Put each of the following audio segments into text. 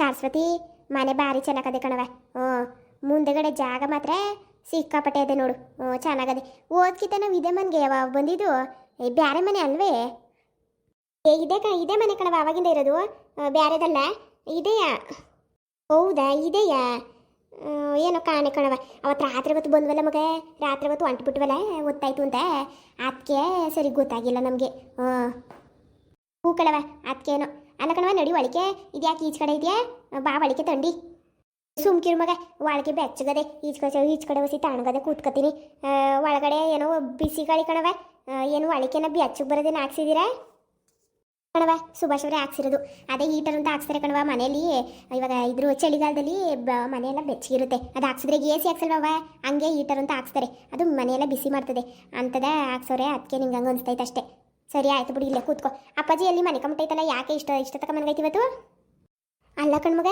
ಸರಸ್ವತಿ, ಮನೆ ಭಾರಿ ಚೆನ್ನಾಗದೆ ಕಣವ ಹ್ಞೂ, ಮುಂದೆಗಡೆ ಜಾಗ ಮಾತ್ರ ಸಿಕ್ಕಾಪಟ್ಟೆ ಇದೆ ನೋಡು. ಹ್ಞೂ, ಚೆನ್ನಾಗದೆ. ಓದ್ಕಿತ ನಾವು ಇದೇ ಮನೆಗೆ ಯಾವಾಗ ಬಂದಿದ್ದು? ಬೇರೆ ಮನೆ ಅಲ್ವೇ? ಏ, ಇದೇ ಕ, ಇದೇ ಮನೆ ಕಣವ ಅವಾಗಿಂದ ಇರೋದು. ಬೇರೆದಲ್ಲ ಇದೆಯಾ? ಹೌದಾ, ಇದೆಯಾ? ಏನೋ ಕಾಣೆ ಕಣವ ಅವತ್ತು ರಾತ್ರಿ ಹೊತ್ತು ಬಂದ್ವಲ್ಲ ಮಗ? ರಾತ್ರಿ ಹೊತ್ತು ಹೊಂಟು ಬಿಟ್ವಲ್ಲ ಗೊತ್ತಾಯ್ತು ಅಂತ? ಅದಕ್ಕೆ ಸರಿ ಗೊತ್ತಾಗಿಲ್ಲ ನಮಗೆ. ಹ್ಞೂ. ಹೂ ಕಣವ ಅದಕ್ಕೇನೋ ಅಲ್ಲ ನಡಿ ಒಳಿಕೆ ಇದ್ಯಾಕೆ ಈಚ ಕಡೆ ಇದೆಯಾ? ಬಾ ಒಳಿಕೆ ತಂಡಿ. ಸುಮ್ಕಿರು ಮಗ ಒಳಗೆ ಬೆಚ್ಚಗದೆ, ಈಚ ಕಡೆ ಈಚ ಕಡೆ ಹೊಸಿ ತಣ್ಣಗದೆ ಕೂತ್ಕೊತೀನಿ. ಒಳಗಡೆ ಏನೋ ಬಿಸಿ ಗಾಳಿ ಕಣವ ಏನು ಒಳಕೆನ ಬೆಚ್ಚಗೆ ಬರೋದೇನು ಹಾಕ್ಸಿದ್ದೀರಾ ಕಣವ ಸುಭಾಷ್ ಅವರೇ ಹಾಕ್ಸಿರೋದು. ಅದೇ ಹೀಟರ್ ಅಂತ ಹಾಕ್ಸ್ತಾರೆ ಕಣವ ಮನೆಯಲ್ಲಿ. ಇವಾಗ ಇದ್ರು ಚಳಿಗಾಲದಲ್ಲಿ ಮನೆಯೆಲ್ಲ ಬೆಚ್ಚಗಿರುತ್ತೆ. ಅದು ಹಾಕ್ಸಿದ್ರೆ ಎ ಸಿ ಹಾಕ್ಸಲ್ವ ಹಂಗೆ ಹೀಟರ್ ಅಂತ ಹಾಕ್ಸ್ತಾರೆ. ಅದು ಮನೆಯೆಲ್ಲ ಬಿಸಿ ಮಾಡ್ತದೆ. ಅಂತದ ಹಾಕ್ಸೋರೆ ಅದಕ್ಕೆ ನಿಂಗೆ ಹಂಗೆ ಅನಿಸ್ತೈತೆ ಅಷ್ಟೇ. ಸರಿ ಆಯ್ತು ಬಿಡಿ, ಇಲ್ಲೇ ಕೂತ್ಕೋ. ಅಪ್ಪಾಜಿ ಎಲ್ಲಿ ಮನೆ ಕಂಬಿಟ್ಟೈತಲ್ಲ ಯಾಕೆ ಇಷ್ಟ ಇಷ್ಟ ತಕ ಮನೆಗೈತಿ ಇವತ್ತು? ಅಲ್ಲ ಕಣ್ಮಗ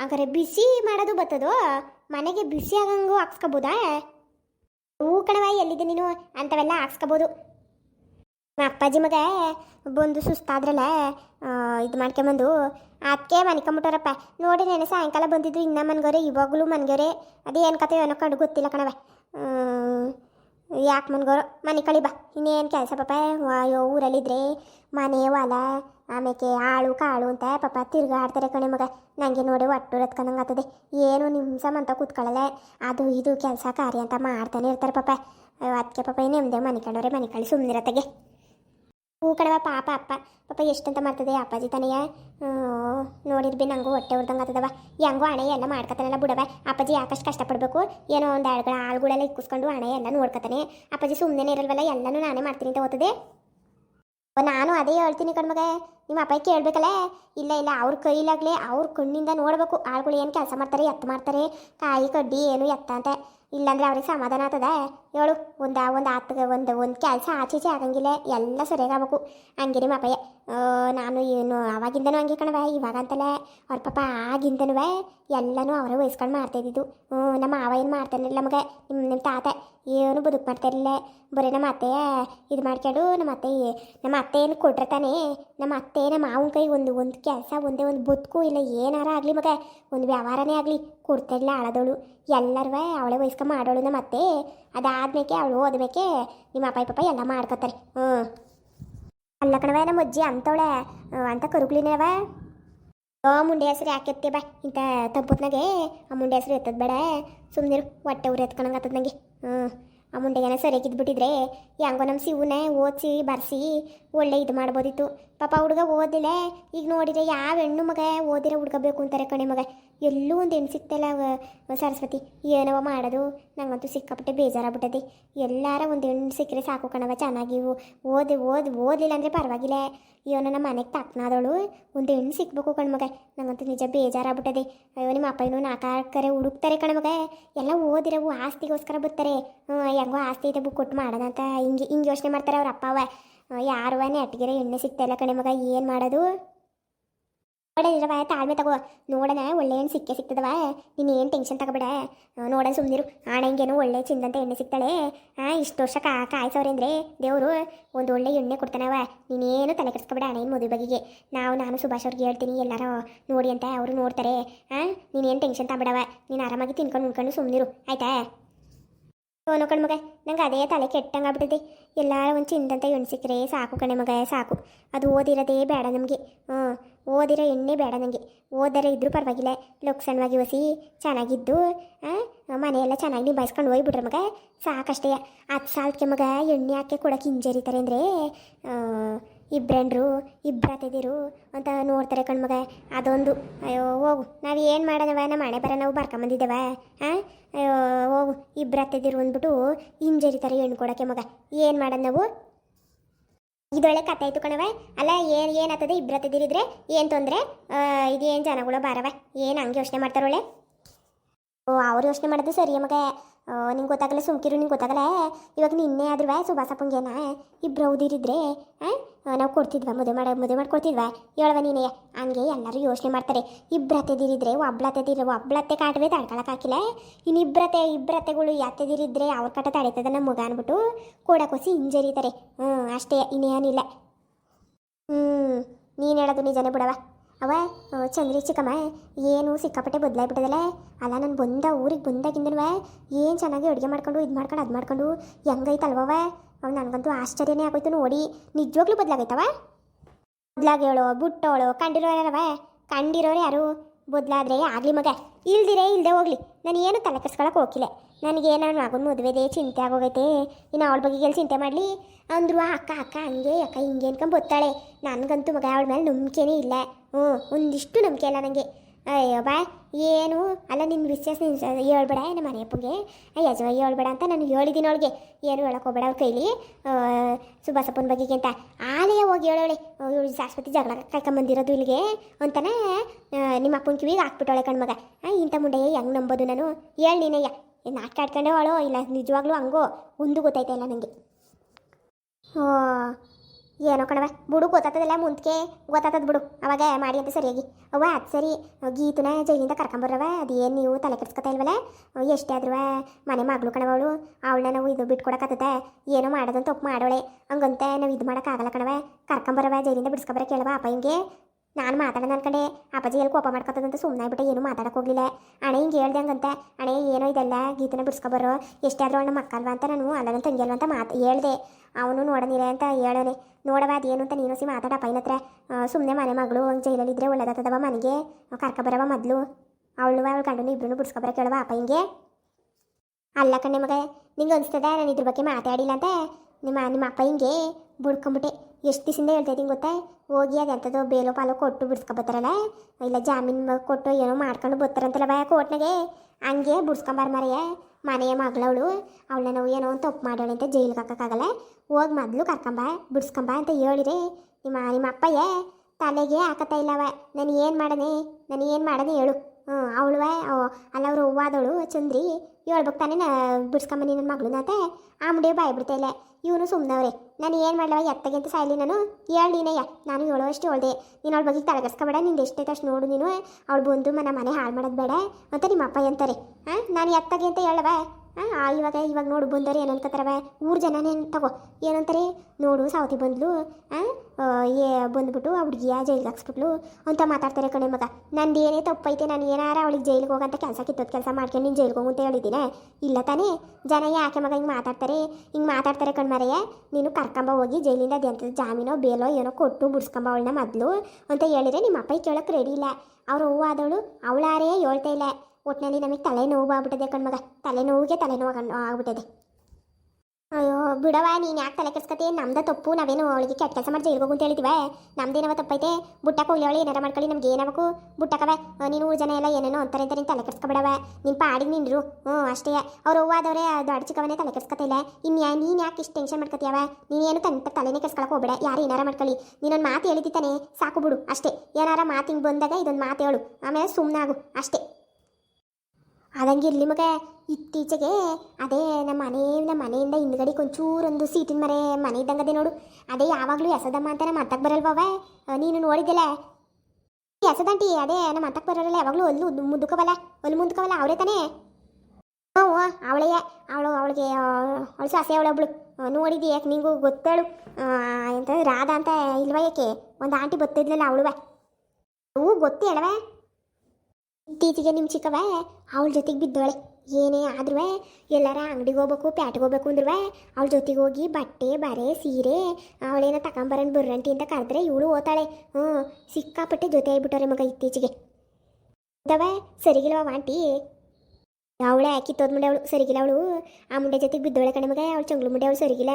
ಹಾಗಾದ್ರೆ ಬಿಸಿ ಮಾಡೋದು ಬರ್ತದೋ ಮನೆಗೆ ಬಿಸಿ ಆಗಂಗೂ ಹಾಕ್ಸ್ಕೊಬೋದಾ? ಹೂ ಕಣವ ಎಲ್ಲಿದ್ದೆ ನೀನು? ಅಂಥವೆಲ್ಲ ಹಾಕ್ಸ್ಕೊಬೋದು. ಅಪ್ಪಾಜಿ ಮಗ, ಬಂದು ಸುಸ್ತಾದ್ರಲ್ಲ ಇದು ಮಾಡ್ಕೊಂಬಂದು. ಅದಕ್ಕೆ ಮನ್ಕೊಂಬಿಟ್ಟವ್ರಪ್ಪ ನೋಡಿ ನೆನೆ ಸಾಯಂಕಾಲ ಬಂದಿದ್ದು ಇನ್ನ ಮನ್ಗೋರೆ ಇವಾಗಲೂ ಮನ್ಗೋರೆ ಅದೇ ಏನು ಕತೆ ಏನೋ ಕಡು ಗೊತ್ತಿಲ್ಲ ಕಣವ ಯಾಕೆ ಮನ್ಗೋರು? ಮನೆ ಕಳಿ ಬಾ. ಇನ್ನೇನು ಕೆಲಸ ಪಾಪ ಅಯ್ಯೋ, ಊರಲ್ಲಿದ್ರೆ ಮನೆ ಹೊಲ ಆಮೇಲೆ ಆಳು ಕಾಳು ಅಂತ ಪಾಪ ತಿರ್ಗಾಡ್ತಾರೆ ಕಣೆ ಮಗ. ನನಗೆ ನೋಡಿ ಒಟ್ಟು ರತ್ಕೊಂಡಂಗೆ ಏನು ನಿಮ್ಸ ಅಂತ ಕೂತ್ಕೊಳ್ಳಲ್ಲ ಅದು ಇದು ಕೆಲಸ ಕಾರ್ಯ ಅಂತ ಮಾಡ್ತಾನೆ ಇರ್ತಾರೆ ಪಾಪ ಅದಕ್ಕೆ ಪಾಪ ನೆಮ್ಮದಿ ಮನೆ ಕಂಡವ್ರೆ ಮನೆ ಕಳಿ ಸುಮ್ಮನಿರತ್ತಗೆ ಹೂ ಕಣವ ಪಾಪ ಅಪ್ಪ. ಪಾಪ ಎಷ್ಟಂತ ಮಾಡ್ತದೆ ಅಪ್ಪಾಜಿ ತನೆಯ? ನೋಡಿರ್ಬಿ ನಂಗೂ ಹೊಟ್ಟೆ ಹೊಡ್ದಂಗೆ ಆಗ್ತದವ ಹೆಂಗೋ ಹಣೆ ಎಲ್ಲ ಮಾಡ್ಕೊತಾನೆಲ್ಲ ಬಿಡವ ಅಪ್ಪಾಜಿ ಯಾಕಷ್ಟು ಕಷ್ಟಪಡಬೇಕು? ಏನೋ ಒಂದು ಆಳುಗಳ ಆಳುಗಳೆಲ್ಲ ಇಕ್ಕಿಸ್ಕೊಂಡು ಹಣೆ ಎಲ್ಲ ನೋಡ್ಕೊತಾನೆ ಅಪ್ಪಾಜಿ ಸುಮ್ಮನೆ ಇರಲ್ವಲ್ಲ, ಎಲ್ಲನೂ ನಾನೇ ಮಾಡ್ತೀನಿ ಅಂತ ಓದ್ತದೆ? ನಾನು ಅದೇ ಹೇಳ್ತೀನಿ ಕಣ್ಮಗ. ನಿಮ್ಮ ಅಪ್ಪಾಯಿ ಕೇಳಬೇಕಲ್ಲೇ? ಇಲ್ಲ ಇಲ್ಲ, ಅವ್ರ ಕೈಲಾಗಲೇ ಅವ್ರ ಕಣ್ಣಿಂದ ನೋಡಬೇಕು. ಆಳುಗಳು ಏನು ಕೆಲಸ ಮಾಡ್ತಾರೆ, ಎತ್ತ ಮಾಡ್ತಾರೆ, ಕಾಯಿ ಕಡ್ಡಿ ಏನು ಎತ್ತ ಅಂತ. ಇಲ್ಲಾಂದ್ರೆ ಅವ್ರಿಗೆ ಸಮಾಧಾನ ಆಗ್ತದ? ಹೇಳು ಒಂದು ಒಂದು ಆತ ಒಂದು ಒಂದು ಕೆಲಸ ಆಚೀಚೆ ಆಗಂಗಿಲ್ಲ ಎಲ್ಲ ಸರಿಯಾಗಬೇಕು. ಹಂಗೆ ಅಪ್ಪಯ್ಯ ಆ, ನಾನು ಏನು ಅವಾಗಿಂದನು ಹಂಗೆ ಕಣವ ಇವಾಗ ಅಂತಲ್ಲ ಅವ್ರ ಪಾಪ ಆಗಿಂದನೂ ಎಲ್ಲನೂ ಅವರೇ ವಹಿಸ್ಕೊಂಡು ಹ್ಞೂ ನಮ್ಮ ಮಾವ ಏನು ಮಾಡ್ತಾನಿಲ್ಲ ನಮಗೆ? ನಿಮ್ಮ ನಿಮ್ಮ ತಾತ. ಏನು ಬದುಕು ಮಾಡ್ತಾ ಇರಲಿಲ್ಲ. ಬರೀ ನಮ್ಮ ಅತ್ತೆಯ ಇದು ಮಾಡ್ಕೊಂಡು ನಮ್ಮ ಅತ್ತೆ ನಮ್ಮ ಅತ್ತೆ ಏನು ತಾನೇ ನಮ್ಮ ಅತ್ತೆ ನಮ್ಮ ಮಾವನ ಕೈ ಒಂದು ಒಂದು ಕೆಲಸ, ಒಂದೇ ಒಂದು ಬದುಕು, ಇಲ್ಲ ಏನಾರ ಆಗಲಿ ಮಗ. ಒಂದು ವ್ಯವಹಾರನೇ ಆಗಲಿ. ಕೊಡ್ತಾ ಇಲ್ಲ ಎಲ್ಲರೂ ಅವಳೆ ವಯಸ್ಕ ಮಾಡೋಳು ನಮ್ಮ ಅತ್ತೆ. ಅದಾದ್ಮೇಲೆ ಅವಳು ಓದ್ಬೇಕೆ ನಿಮ್ಮ ಅಪ್ಪ ಪಾಪ ಎಲ್ಲ ಮಾಡ್ಕೊತಾರೆ. ಹ್ಞೂ. ಅಲ್ಲ ಕಣವ ನಮ್ಮ ಅಜ್ಜಿ ಅಂತವಳೆ ಅಂತ ಕರುಗ್ಲಿನವ ಓ, ಮುಂಡೆ ಹೆಸರು ಯಾಕೆ ಬಾ. ಇಂಥ ತಪ್ಪತ್ನಾಗೆ ಆ ಮುಂಡೆ ಹೆಸರು ಎತ್ತದ ಬೇಡ. ಸುಮ್ಮನೆ ಹೊಟ್ಟೆ ಊರು ಎತ್ಕೊಳಂಗೆ ಆತದ ಹ್ಞೂ ಆ ಮುಂಡೆಗೆನ ಸರಿಯಾಗಿ ಬಿಟ್ಟಿದ್ರೆ ಹೆಂಗೋ ನಮ್ಮ ಶಿವನ ಓದಿಸಿ ಬರ್ಸಿ ಒಳ್ಳೆ ಇದು ಮಾಡ್ಬೋದಿತ್ತು. ಪಾಪ ಹುಡುಗ ಓದಿಲ್ಲ ಈಗ ನೋಡಿದ್ರೆ ಯಾವ ಹೆಣ್ಣು ಮಗ ಓದಿರೋ ಹುಡುಗ ಬೇಕು ಅಂತಾರೆ ಕಣೆ ಮಗ. ಎಲ್ಲೂ ಒಂದು ಹೆಣ್ಣು ಸಿಗ್ತಲ್ಲ ಅವ ಸರಸ್ವತಿ. ಏನವ ಮಾಡೋದು? ನಂಗಂತೂ ಸಿಕ್ಕಾಪಟ್ಟೆ ಬೇಜಾರಾಗ್ಬಿಟ್ಟದೆ. ಎಲ್ಲಾರ ಒಂದು ಹೆಣ್ಣು ಸಿಕ್ಕರೆ ಸಾಕು ಕಣವ ಚೆನ್ನಾಗಿ ಓದಿ ಓದಿ, ಓದಲಿಲ್ಲ ಅಂದರೆ ಪರವಾಗಿಲ್ಲ. ಇವನು ನಮ್ಮ ಮನೆಗೆ ತಕ್ಕನಾದವಳು ಒಂದು ಹೆಣ್ಣು ಸಿಕ್ಬೇಕು ಕಣ್ಮಗ ನಂಗಂತೂ ನಿಜ ಬೇಜಾರಾಗ್ಬಿಟ್ಟದೆ. ಅಯ್ಯೋ, ನಿಮ್ಮ ಅಪ್ಪ ಇನ್ನೂ ನಾಲ್ಕಾಕರೆ ಹುಡುಕ್ತಾರೆ ಕಣ್ಮಗ ಎಲ್ಲ ಓದಿರವು ಆಸ್ತಿಗೋಸ್ಕರ ಬರ್ತಾರೆ ಹೆಂಗೋ ಆಸ್ತಿ ಇದೆ ಬುಕ್ ಕೊಟ್ಟು ಮಾಡೋಣ ಅಂತ ಹಿಂಗೆ ಹಿಂಗೆ ಯೋಚನೆ ಮಾಡ್ತಾರೆ ಅವ್ರ ಅಪ್ಪ ಅವ ಯಾರುವ ನೆಟ್ಗಿರ ಎಣ್ಣೆ ಸಿಗ್ತಾ ಇಲ್ಲ ಕಣೆ ಮಗ, ಏನು ಮಾಡೋದು? ನೋಡೋದಿರವ ತಾಳ್ಮೆ ತಗೋ. ನೋಡೋಣ ಒಳ್ಳೆ ಹೆಣ್ಣು ಸಿಕ್ಕೇ ಸಿಗ್ತದವ. ನೀನು ಏನು ಟೆನ್ಷನ್ ತಗೋಬೇಡ ನೋಡೋಣ ಸುಮ್ಮನಿರು ಆಣಂಗೇನು ಒಳ್ಳೆ ಚಿಂದಂತ ಎಣ್ಣೆ ಸಿಗ್ತಾಳೆ. ಹಾಂ ಇಷ್ಟು ವರ್ಷ ಕಾ ಕಾಯಿಸೋರೆ ಅಂದರೆ ದೇವರು ಒಂದು ಒಳ್ಳೆ ಎಣ್ಣೆ ಕೊಡ್ತಾನವ. ನೀನೇನು ತಲೆ ಕೆಡಿಸ್ಕೊಬೇಡ ಅಣ್ಣನ ಮದುವೆ ಬಗೆಗೆ. ನಾವು, ನಾನು, ಸುಭಾಷ್ ಅವ್ರಿಗೆ ಹೇಳ್ತೀನಿ, ಎಲ್ಲರೂ ನೋಡಿ ಅಂತ ಅವರು ನೋಡ್ತಾರೆ. ಹಾಂ ನೀನೇನು ಟೆನ್ಷನ್ ತಗೊಬೇಡವ. ನೀನು ಆರಾಮಾಗಿ ತಿನ್ಕೊಂಡು, ಉಣ್ಕೊಂಡು ಸುಮ್ಮನಿರು ಆಯ್ತಾ? ಸೋನು ಕಣ್ ಮಗ, ನಂಗೆ ಅದೇ ತಲೆ ಕೆಟ್ಟಂಗೆ ಆಗ್ಬಿಟ್ಟಿದೆ. ಎಲ್ಲಾರ ಒಂದು ಚಿಂದಂತ ಹೆಣ್ಣು ಸಾಕು ಕಣೆ ಮಗ, ಸಾಕು. ಅದು ಓದಿರೋದೇ ಬೇಡ ನಮಗೆ. ಹ್ಞೂ, ಓದಿರೋ ಎಣ್ಣೆ ಬೇಡ ನನಗೆ ಓದರ ಇದ್ರೂ ಪರವಾಗಿಲ್ಲ. ಲಕ್ಷಣವಾಗಿ ಒಸಿ, ಚೆನ್ನಾಗಿದ್ದು ಮನೆಯೆಲ್ಲ ಚೆನ್ನಾಗಿ ನಿಭಾಯಿಸ್ಕೊಂಡು ಹೋಗ್ಬಿಟ್ರೆ ಮಗ. ಸಾಕಷ್ಟೇ. ಹತ್ತು ಸಾಲಕ್ಕೆ ಮಗ ಎಣ್ಣೆ ಹಾಕಿ ಕೊಡೋಕೆ ಹಿಂಜರಿತಾರೆ ಅಂದರೆ ಇಬ್ಬರಂಡ್ರು ಇಬ್ಬರತ್ತಿದಿರು ಅಂತ ನೋಡ್ತಾರೆ ಕಣ್ಮಗ. ಅದೊಂದು. ಅಯ್ಯೋ, ಹೋಗು. ನಾವು ಏನು ಮಾಡೋಣವ ನಮ್ಮ ಮನೆ ಬರ ನಾವು ಬರ್ಕೊಂಬಂದಿದ್ದೇವ ಹಾಂ ಅಯ್ಯೋ, ಹೋಗು. ಇಬ್ಬರು ಅತ್ತಿದಿರು ಅಂದ್ಬಿಟ್ಟು ಹಿಂಜರಿತಾರೆ ಹೆಣ್ಣು ಕೊಡೋಕ್ಕೆ ಮಗ. ಏನು ಮಾಡೋದು ನಾವು? ಇದೊಳ್ಳೆ ಕತೆ ಆಯ್ತು ಕಣವ ಅಲ್ಲ, ಏನು, ಏನಾಗ್ತದೆ? ಇಬ್ಬರು ಅತ್ತಿದಿರಿದ್ರೆ ಏನು ತೊಂದರೆ? ಇದೇನು ಜನಗಳು ಬಾರವ ಏನು ಹಂಗೆ ಯೋಚನೆ ಮಾಡ್ತಾರೊಳ್ಳೆ ಓ ಅವ್ರು ಯೋಚನೆ ಮಾಡೋದು ಸರಿ, ಮಗ. ನಿಂಗೆ ಗೊತ್ತಾಗಲ್ಲ, ಸುಮ್ಕಿರು, ನಿಂಗೆ ಗೊತ್ತಾಗಲ್ಲ. ಇವಾಗ ನಿನ್ನೆ ಆದ್ರೂ ಸುಭಾಸಪ್ಪಂಗೇನ ಇಬ್ಬರು ಹೌದಿರಿದ್ರೆ ನಾವು ಕೊಡ್ತಿದ್ವಾ, ಮದುವೆ ಮಾಡಿ, ಮದುವೆ ಮಾಡ್ಕೊಡ್ತಿದ್ವಾ? ಹೇಳುವ ನೀನೇ. ಹಂಗೆ ಎಲ್ಲರೂ ಯೋಚನೆ ಮಾಡ್ತಾರೆ. ಇಬ್ರು ಒಬ್ಳತ್ತೆದಿರ ಒಬ್ಳತ್ತೆ ಕಾಟವೇ ಹಾಕಿಲ್ಲ. ಇನ್ನು ಇಬ್ಬರತ್ತೆ ಇಬ್ಬರತ್ತೆಗಳು ಅತ್ತೆದಿರಿದ್ರೆ ಅವ್ರ ಕಟ ತಡೀತದ ನಮ್ಮ ಮಗ ಅಂದ್ಬಿಟ್ಟು ಕೊಡಕ್ಕೋಸಿ ಹಿಂಜರಿತಾರೆ. ಹ್ಞೂ ಅಷ್ಟೇ, ಇನ್ನೇನಿಲ್ಲ. ಹ್ಞೂ ನೀನು ಹೇಳೋದು ನಿಜನೇ ಬಿಡವ ಅವ ಚಂದ್ರಿ ಚಿಕ್ಕಮ್ಮ, ಏನು ಸಿಕ್ಕಾಪಟ್ಟೆ ಬದಲಾಗ್ಬಿಟ್ಟದಲ್ಲ? ಅಲ್ಲ, ನಾನು ಬಂದ ಊರಿಗೆ ಬಂದಾಗಿಂದನವ, ಏನು ಚೆನ್ನಾಗಿ ಅಡುಗೆ ಮಾಡ್ಕೊಂಡು, ಇದು ಮಾಡ್ಕೊಂಡು, ಅದು ಮಾಡ್ಕೊಂಡು ಹೆಂಗೈತಲ್ವವ ಅವ? ನನಗಂತೂ ಆಶ್ಚರ್ಯನೇ ಆಗೋಯ್ತು ನೋಡಿ, ನಿಜವಾಗ್ಲೂ ಬದಲಾಗೈತವ? ಬದಲಾಗೇಳು ಬುಟ್ಟೋಳು ಕಂಡಿರೋರವ ಕಂಡಿರೋರು ಯಾರು? ಬದಲಾದ್ರೆ ಆಗಲಿ ಮಗ, ಇಲ್ದಿರೇ ಇಲ್ಲದೆ ಹೋಗ್ಲಿ, ನಾನು ಏನು ತಲೆ ಕೆಡ್ಸ್ಕೊಳಕ್ಕೆ ಹೋಗಿಲ್ಲ ನನಗೆ ನನ್ನ ಮಗನ ಮದುವೆದೇ ಚಿಂತೆ ಆಗೋಗೈತೆ. ಇನ್ನು ಅವಳ ಬಗ್ಗೆ ಎಲ್ಲಿ ಚಿಂತೆ ಮಾಡಲಿ? ಅಂದ್ರು ಅಕ್ಕ ಅಕ್ಕ ಹಂಗೆ, ಅಕ್ಕ ಹಿಂಗೆ ಅನ್ಕೊಂಡು ಬತ್ತಾಳೆ. ನನಗಂತೂ ಮಗ ಅವಳ ಮೇಲೆ ನಂಬಿಕೆನೇ ಇಲ್ಲ. ಹ್ಞೂ, ಒಂದಿಷ್ಟು ನಂಬಿಕೆ ಇಲ್ಲ ನನಗೆ ಅಯ್ಯೋ ಬಾ ಏನು? ಅಲ್ಲ ನಿನ್ನ ವಿಶ್ವಾಸ ನಿನ್ನ ಹೇಳ್ಬೇಡ ನಮ್ಮ ಮನೆ ಅಪ್ಪಗೆ? ಯಜಮ ಹೇಳ್ಬೇಡ ಅಂತ ನಾನು ಹೇಳಿದ್ದೀನಿ ಅವಳಿಗೆ. ಏನು ಹೇಳಕ್ಕೆ ಹೋಗ್ಬೇಡ ಅವ್ಳ ಕೈಲಿ. ಸುಭಾಸಪ್ಪನ ಬಗ್ಗೆಗೆ ಅಂತ. ಆಲೆಯ ಹೋಗಿ ಹೇಳೋಳೆ ಇವಳು ಶಾಶ್ವತಿ ಜಗಳ ಕಾಯ್ಕೊಂಬಂದಿರೋದು ಇಲ್ಲಿಗೆ ಅಂತಾನೆ ನಿಮ್ಮ ಅಪ್ಪನ ಕಿವಿಗೆ ಹಾಕ್ಬಿಟ್ಟವಳೆ ಕಣ್ಮಗ. ಇಂಥ ಮುಂಡೆ ಹೆಂಗೆ ನಂಬೋದು ನಾನು? ಹೇಳಿ ನೀನಯ್ಯ. ಏನ್ ನಾಟಕ ಆಡ್ಕೊಂಡೆ ಅವಳು. ಇಲ್ಲ, ನಿಜವಾಗ್ಲೂ ಹಂಗೋ. ಒಂದು ಗೊತ್ತಾಯ್ತಾ ಇಲ್ಲ ನನಗೆ ಓ ಏನೋ ಕಣವ ಬಿಡು, ಗೊತ್ತಾಗ್ತದಲ್ಲ ಮುಂದಕ್ಕೆ ಗೊತ್ತಾಗ್ತದ ಬಿಡು. ಅವಾಗ ಮಾಡಿ ಅಂತ ಸರಿಯಾಗಿ. ಅವ್ವ, ಅದು ಸರಿ. ಗೀತನ ಜೈಲಿಂದ ಕರ್ಕೊಂಬರ್ರವ ಅದೇನು ನೀವು ತಲೆ ಕೆಡ್ಸ್ಕೊತಾ ಇಲ್ವಲ್ಲ? ಎಷ್ಟೇ ಆದ್ರೂ ಮನೆ ಮಗಳು ಕಣವ ಅವಳು. ಅವಳನ್ನ ನಾವು ಇದು ಬಿಟ್ಕೊಡಕತ್ತದ ಏನೋ ಮಾಡೋದಂತ ತಪ್ಪು ಮಾಡೋಳೆ. ಹಂಗಂತ ನಾವು ಇದು ಮಾಡೋಕ್ಕಾಗಲ್ಲ ಕಣವ ಕರ್ಕೊಂಬರವ ಜೈಲಿಂದ ಬಿಡಿಸ್ಕೊಬರ ಕೇಳವ ಅಪ್ಪ ಹಿಂಗೆ. ನಾನು ಮಾತಾಡೋಣ ಅನ್ಕಂಡೆ ಅಪ್ಪಾಜಿ ಎಲ್ಲಿ ಕೋಪ ಮಾಡ್ಕೊತದಂತ ಸುಮ್ಮನೆ ಬಿಟ್ಟು ಏನು ಮಾತಾಡಕ್ಕೆ ಹೋಗ್ಲಿಲ್ಲ. ಅಣೆ ಹಿಂಗೆ ಹೇಳ್ದಂಗಂತ. ಅಣೆ ಏನೋ ಇದೆಲ್ಲ, ಗೀತನ ಬಿಡ್ಸ್ಕೊಬರೋ ಎಷ್ಟೇ ಆದರೂ ಅಣ್ಣ ಮಕ್ಕಲ್ವಾ ಅಂತ ನಾನು ಅಲ್ಲ ನನ್ನ ತಂಗಿಯಲ್ವ ಅಂತ ಮಾತು, ಹೇಳ್ದೆ. ಅವನು ನೋಡನಿಲ್ಲ ಅಂತ ಹೇಳೋನೆ ನೋಡವ ಅದೇನು ಅಂತ ನೀನು ಸಿ ಮಾತಾಡಪ್ಪ ಹತ್ರ. ಸುಮ್ಮನೆ ಮನೆ ಮಗಳು ಹಂಗೆ ಜೈಲಲ್ಲಿದ್ದರೆ ಒಳ್ಳೇದಾಗ್ತದವ ಮನೆಗೆ. ಕರ್ಕೊಬರವ ಮೊದಲು. ಅವಳು ಅವಳು ಗಂಡನ ಇಬ್ರು ಬಿಡ್ಸ್ಕೊಬರ ಕೇಳವ ಅಪ್ಪ ಹಿಂಗೆ ಅಲ್ಲ ಕಣ್ಣೆ ಮಗ, ನಿಂಗೆ ಅನಿಸ್ತದ ನಾನು ಇದ್ರ ಬಗ್ಗೆ ಮಾತಾಡಿಲ್ಲ ಅಂತ? ನಿಮ್ಮ ನಿಮ್ಮ ಅಪ್ಪ ಹಿಂಗೆ ಬುಡ್ಕೊಂಬಿಟ್ಟೆ. ಎಷ್ಟು ದಿವಸದಿಂದ ಹೇಳ್ತಾ ಗೊತ್ತಾ? ಹೋಗಿ ಅದೆಂಥದ್ದು ಬೇಲೋ ಪಾಲೋ ಕೊಟ್ಟು ಬಿಡ್ಸ್ಕೊಬತ್ತಾರಲ್ಲ ಇಲ್ಲ ಜಾಮೀನು ಕೊಟ್ಟು ಏನೋ ಮಾಡ್ಕೊಂಡು ಬರ್ತಾರಂತಲ್ಲ ಬಾಯ ಕೋರ್ಟ್ನಾಗೆ? ಹಂಗೆ ಬಿಡ್ಸ್ಕೊಂಬಾರ ಮರೆಯ. ಮನೆಯ ಮಗಳವಳು, ಅವಳನ್ನ ನಾವು ಏನೋ ಒಂದು ತಪ್ಪು ಮಾಡೋಣ ಅಂತ ಜೈಲಿಗೆ ಹಾಕೋಕ್ಕಾಗಲ್ಲ. ಹೋಗಿ ಮೊದಲು ಕರ್ಕೊಂಬ, ಬಿಡ್ಸ್ಕೊಂಬ ಅಂತ ಹೇಳಿರಿ. ನಿಮ್ಮ ನಿಮ್ಮ ಅಪ್ಪಯ್ಯ ತಲೆಗೆ ಹಾಕತ್ತಾ ಇಲ್ಲವ ನಾನು ಏನು ಮಾಡನೆ? ನಾನು ಏನು ಮಾಡನೆ ಹೇಳು. ಹ್ಞೂ ಅವಳುವ, ಅಲ್ಲ ಅವ್ರು ಹೂವಾದವಳು ಚಂದ್ರಿ ಹೇಳ್ಬೇಕು ತಾನೇ ಬಿಡ್ಸ್ಕೊಂಬನಿ ನನ್ನ ಮಗಳು ನಾತೆ ಆ ಮುಡಿಯೋ ಬಾಯ್ ಬಿಡ್ತಾ ಇಲ್ಲ. ಇವನು ಸುಮ್ಮನವ್ರೆ ನಾನು ಏನು ಮಾಡ್ಲವ ಎತ್ತಗೆ ಅಂತ ಸಾಯ್ಲಿ ನಾನು. ನೀನಯ್ಯ, ನಾನು ಹೇಳೋ ಅಷ್ಟು ಹೇಳ್ದೆ. ನೀನು ಅವಳ ಬಗ್ಗೆ ತಲೆಗಸ್ಕೊಬೇಡ, ನಿಂದು ಎಷ್ಟೈತೆ ಅಷ್ಟು ನೋಡು ನೀನು. ಅವಳು ಬಂದು ನನ್ನ ಮನೆ ಹಾಳು ಮಾಡೋದು ಬೇಡ ಅಂತ ನಿಮ್ಮ ಅಪ್ಪ ಅಂತಾರೆ ಹಾಂ ನಾನು ಎತ್ತಗೆ ಅಂತ ಹೇಳವ? ಇವಾಗ ಇವಾಗ ನೋಡು, ಬಂದರೆ ಏನು ಅವೆ ಊರು ಜನನೇ ತಗೋ. ಏನಂತಾರೆ? ನೋಡು, ಸಾವತಿ ಬಂದ್ಲು ಏ, ಬಂದ್ಬಿಟ್ಟು ಆ ಹುಡುಗಿಯ ಜೈಲಿಗೆ ಹಾಕ್ಸ್ಬಿಟ್ಲು ಅಂತ ಮಾತಾಡ್ತಾರೆ ಕಣೆ ಮಗ. ನಂದು ಏನೇ ತಪ್ಪೈತೆ, ನಾನು ಏನಾರ ಅವಳಿಗೆ ಜೈಲಿಗೆ ಹೋಗಂತ ಕೆಲಸ ಕಿತ್ತೋದು ಕೆಲಸ ಮಾಡ್ಕೊಂಡು ನೀನು ಜೈಲಿಗೆ ಹೋಗು ಅಂತ ಹೇಳಿದ್ದೀನ. ಇಲ್ಲ ತಾನೇ? ಜನ ಯಾಕೆ ಮಗ ಹಿಂಗೆ ಮಾತಾಡ್ತಾರೆ? ಹಿಂಗೆ ಮಾತಾಡ್ತಾರೆ ಕಣ್ಮರೆಯ ನೀನು ಕರ್ಕೊಂಬ ಹೋಗಿ ಜೈಲಿಂದ ಅದೆಂಥದ್ದು ಜಾಮೀನೋ, ಬೇಲೋ, ಏನೋ ಕೊಟ್ಟು ಬಿಡ್ಸ್ಕೊಂಬ ಅವಳನ್ನ ಮೊದಲು ಅಂತ ಹೇಳಿದ್ರೆ ನಿಮ್ಮ ಅಪ್ಪ ಕೇಳೋಕೆ ರೆಡಿ ಇಲ್ಲ. ಅವ್ರ ಹೂವು ಆದವಳು ಅವಳಾರೇ ಹೇಳ್ತಾ ಇಲ್ಲ. ಒಟ್ಟಿನಲ್ಲಿ ನಮಗೆ ತಲೆನೋವು ಆಗ್ಬಿಟ್ಟಿದೆ ಕಣ್ಮಗ ತಲೆನೋವಿಗೆ ತಲೆನೋವು ಕಣ್ ಆಗ್ಬಿಟ್ಟಿದೆ. ಅಯ್ಯೋ ಬಿಡವ ನೀನು ಯಾಕೆ ತಲೆ ಕೆಡ್ಸ್ಕತಿ? ನಮ್ದು ತಪ್ಪು. ನಾವೇನು ಅವಳಿಗೆ ಕೆಟ್ಟ ಕೆಲಸ ಮಾಡಿ ಜೈಲಿಗೆ ಅಂತ ಹೇಳಿದ್ವಿ? ನಮ್ದೇನವ ತಪ್ಪೈತೆ? ಬುಟ್ಟಕ್ಕೆ ಹೋಗ್ಲಿ ಅವಳಿ ಏನಾರ ಮಾಡ್ಕೊಳ್ಳಿ, ನಮ್ಗೆ ಏನಾಗಬೇಕು? ಬುಟ್ಟಕವೆ ನೀನು ಊರು ಜನ ಎಲ್ಲ ಏನೇನೋ ಅಂತಾರೆ ಅಂತ ನೀನು ತಲೆ ಕೆಡ್ಸ್ಕೊಬಿಡವ ನಿನ್ನ ಪಾಡಿಗೆ ನಿಂಡ್ರು ಹ್ಞೂ, ಅಷ್ಟೇ. ಅವ್ರು ಹೂವಾದವ್ರೆ ದೊಡ್ಡ ಚಿಕ್ಕವನೇ ತಲೆ ಕೆಡ್ಸ್ಕೊತಾ ಇಲ್ಲ. ಇನ್ನು ನೀನು ಯಾಕೆ ಇಷ್ಟು ಟೆನ್ಷನ್ ಮಾಡ್ಕೊತೀಯವ ನೀನೇನು ತನ್ನ ತಲೆನೇ ಕೆಡ್ಸ್ಕೊಳಕ್ಕೆ ಹೋಗ್ಬೇಡ. ಯಾರು ಏನಾರ ಮಾಡ್ಕೊಳ್ಳಿ. ನೀನೊಂದು ಮಾತು ಹೇಳಿದ್ದಾನೆ ಸಾಕು ಬಿಡು, ಅಷ್ಟೇ. ಏನಾರ ಮಾತಿಂಗೆ ಬಂದಾಗ ಇದೊಂದು ಮಾತು ಹೇಳು. ಆಮೇಲೆ ಸುಮ್ಮನಾಗು ಅಷ್ಟೇ. ಅದಂಗಿರ್ಲಿ ಮಗ. ಇತ್ತೀಚೆಗೆ ಅದೇ ನಮ್ಮ ಮನೆ ನಮ್ಮ ಮನೆಯಿಂದ ಹಿಂದ್ಗಡೆ ಒಂಚೂರೊಂದು ಸೀಟಿನ ಮರೆ ಮನೆ ಇದ್ದಂಗದೆ ನೋಡು. ಅದೇ ಯಾವಾಗಲೂ ಎಸದಮ್ಮ ಅಂತಾನೆ ಮಾತಕ್ಕೆ ಬರಲ್ವವ ಆ, ನೀನು ನೋಡಿದ್ದಿಲ್ಲ? ಎಸದಂಟಿ ಅದೇ ನಮ್ಮ ಅತ್ತಕ್ಕೆ ಬರೋಲ್ಲ ಯಾವಾಗಲೂ ಒಲ್ಲು ಮುದುಕವಲ್ಲ ಒಲ್ಲು ಮುಂದಕವಲ್ಲ ಅವಳೇ ತಾನೇ? ಹ್ಞೂ ಅವಳೇ ಅವಳು ಅವಳಿಗೆ ಅವಳು ಸಾಸೆ ಅವಳೊಬ್ಳು ನೋಡಿದಿ ಯಾಕೆ ನಿಂಗೂ ಗೊತ್ತಾಳು? ಎಂತ ರಾಧಾ ಅಂತ ಇಲ್ವ ಯಾಕೆ? ಒಂದು ಆಂಟಿ ಬತ್ತಿದ್ಲಲ್ಲ ಅವಳುವೆ. ಹೂ ಗೊತ್ತೇ ಅಳವ ಇತ್ತೀಚೆಗೆ ನಿಮ್ಮ ಚಿಕ್ಕವ ಅವಳ ಜೊತೆಗೆ ಬಿದ್ದೋಳೆ. ಏನೇ ಆದ್ರೂ ಎಲ್ಲಾರ ಅಂಗಡಿಗೆ ಹೋಗ್ಬೇಕು, ಪ್ಯಾಟಿಗೆ ಹೋಗ್ಬೇಕು ಅಂದ್ರೂ ಅವಳ ಜೊತೆಗೆ ಹೋಗಿ ಬಟ್ಟೆ, ಬರೆ, ಸೀರೆ, ಅವಳೇನ ತಗೊಂಬರನ್ ಬರ್ರಂಟಿ ಅಂತ ಕರೆದ್ರೆ ಇವಳು ಓತಾಳೆ. ಹ್ಞೂ ಸಿಕ್ಕಾಪಟ್ಟೆ ಜೊತೆ ಆಗ್ಬಿಟ್ಟವ್ರೆ ಮಗ ಇತ್ತೀಚೆಗೆ. ಇದ್ದವ ಸರಿಗಿಲ್ವ ಆಂಟಿ ಅವಳೆ ತೋದ್ ಮುಂಡೆ ಅವಳು ಸರಿಗಿಲ್ಲ. ಅವಳು ಆ ಮುಂಡೆ ಜೊತೆಗೆ ಬಿದ್ದೋಳೆ ಕಣೆ ಮಗ, ಅವಳು ಚಂಗ್ಳು ಮುಂಡೆ ಅವಳು ಸರಿಗಿಲ್ಲ.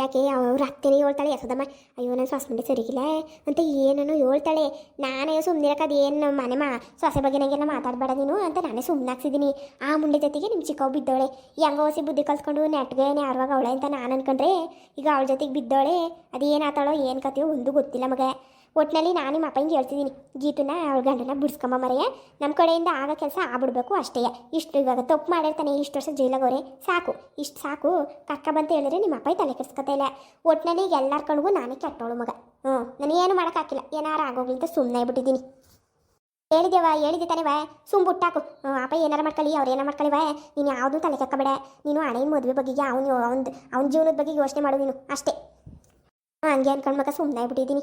ಯಾಕೆ ಅವ್ರು ಅತ್ತೆನೇ ಹೇಳ್ತಾಳೆ ಯಸದಮ್ಮ ಅಯ್ಯೋ ನನ್ನ ಸೊಸೆ ಮುಂಡೆ ಸರಿಗಿಲ್ಲ. ಅಂತ ಏನನ್ನು ಹೇಳ್ತಾಳೆ. ನಾನೇ ಸುಮ್ಮನಿರಕಾದೆ ಏನು ಮನೆ ಮಾ ಸೊಸೆ ಬಗ್ಗೆ ನನಗೆಲ್ಲ ಮಾತಾಡಬೇಡ ನೀನು ಅಂತ ನಾನೇ ಸುಮ್ಮನೆ ಆ ಮುಂಡೆ ಜೊತೆಗೆ ನಿಮ್ಮ ಚಿಕ್ಕವ್ ಬಿದ್ದೋಳೆ. ಹೆಂಗ ಹೊಸಿ ಬುದ್ಧಿ ಕಲ್ಸ್ಕೊಂಡು ನೆಟ್ಗೆ ಯಾರುವಾಗ ಅವಳೆ ಅಂತ ನಾನು ಅನ್ಕೊಂಡ್ರೆ, ಈಗ ಅವಳ ಜೊತೆಗೆ ಬಿದ್ದೋಳೆ. ಅದೇನಾತಾಳೋ ಏನು ಕತ್ತೀವೋ ಒಂದು ಗೊತ್ತಿಲ್ಲ ಮಗ. ಒಟ್ಟಿನಲ್ಲಿ ನಾನು ನಿಮ್ಮ ಅಪ್ಪಂಗೆ ಹೇಳ್ತಿದ್ದೀನಿ ಗೀತನ ಅವಳ ಗಂಡನ ಬಿಡಿಸ್ಕೊಂಬ ಮರೆಯ ನಮ್ಮ ಕಡೆಯಿಂದ ಆಗ ಕೆಲಸ ಆಗ್ಬಿಡ್ಬೇಕು ಅಷ್ಟೇ. ಇಷ್ಟು ಇವಾಗ ತಪ್ಪು ಮಾಡಿರ್ತಾನೆ ಇಷ್ಟು ವರ್ಷ ಜೈಲಾಗೋರೆ, ಸಾಕು, ಇಷ್ಟು ಸಾಕು ಕಕ್ಕ ಬಂತ ಹೇಳಿದ್ರೆ ನಿಮ್ಮ ಅಪ್ಪ ತಲೆ ಕೆಡ್ಸ್ಕೊತಾ ಇಲ್ಲ. ಒಟ್ಟಿನಲ್ಲಿ ಎಲ್ಲರ ಕಣ್ಗೂ ನಾನೇ ಕೆಟ್ಟೋಳು ಮಗ. ಹ್ಞೂ ನನಗೇನು ಮಾಡೋಕ್ಕಾಗಿಲ್ಲ ಏನಾರು ಆಗೋಗ್ಲಿ ಅಂತ ಸುಮ್ಮನೆ ಬಿಟ್ಟಿದ್ದೀನಿ ಹೇಳಿದೆವ ಹೇಳಿದೆ ತಾನೆ ವಾ, ಸುಮ್ ಬಿಟ್ಟಾಕು. ಅಪ್ಪ ಏನಾರ ಮಾಡ್ಕೊಳ್ಳಿ ಅವ್ರು ಏನಾರ ಮಾಡ್ಕೊಳ್ಳಿ ವಾ, ನೀನು ಯಾವುದೂ ತಲೆ ಕಕ್ಕಬೇಡ ನೀನು ಹಣೆ ಮದುವೆ ಬಗ್ಗೆ ಅವನು ಅವ್ನ ಅವ್ನ ಜೀವನದ ಬಗ್ಗೆ ಯೋಚನೆ ಮಾಡು ನೀನು, ಅಷ್ಟೇ. ಹಂಗೆ ಅನ್ಕೊಂಡು ಮಗ ಸುಮ್ಮನೆ ಬಿಟ್ಟಿದ್ದೀನಿ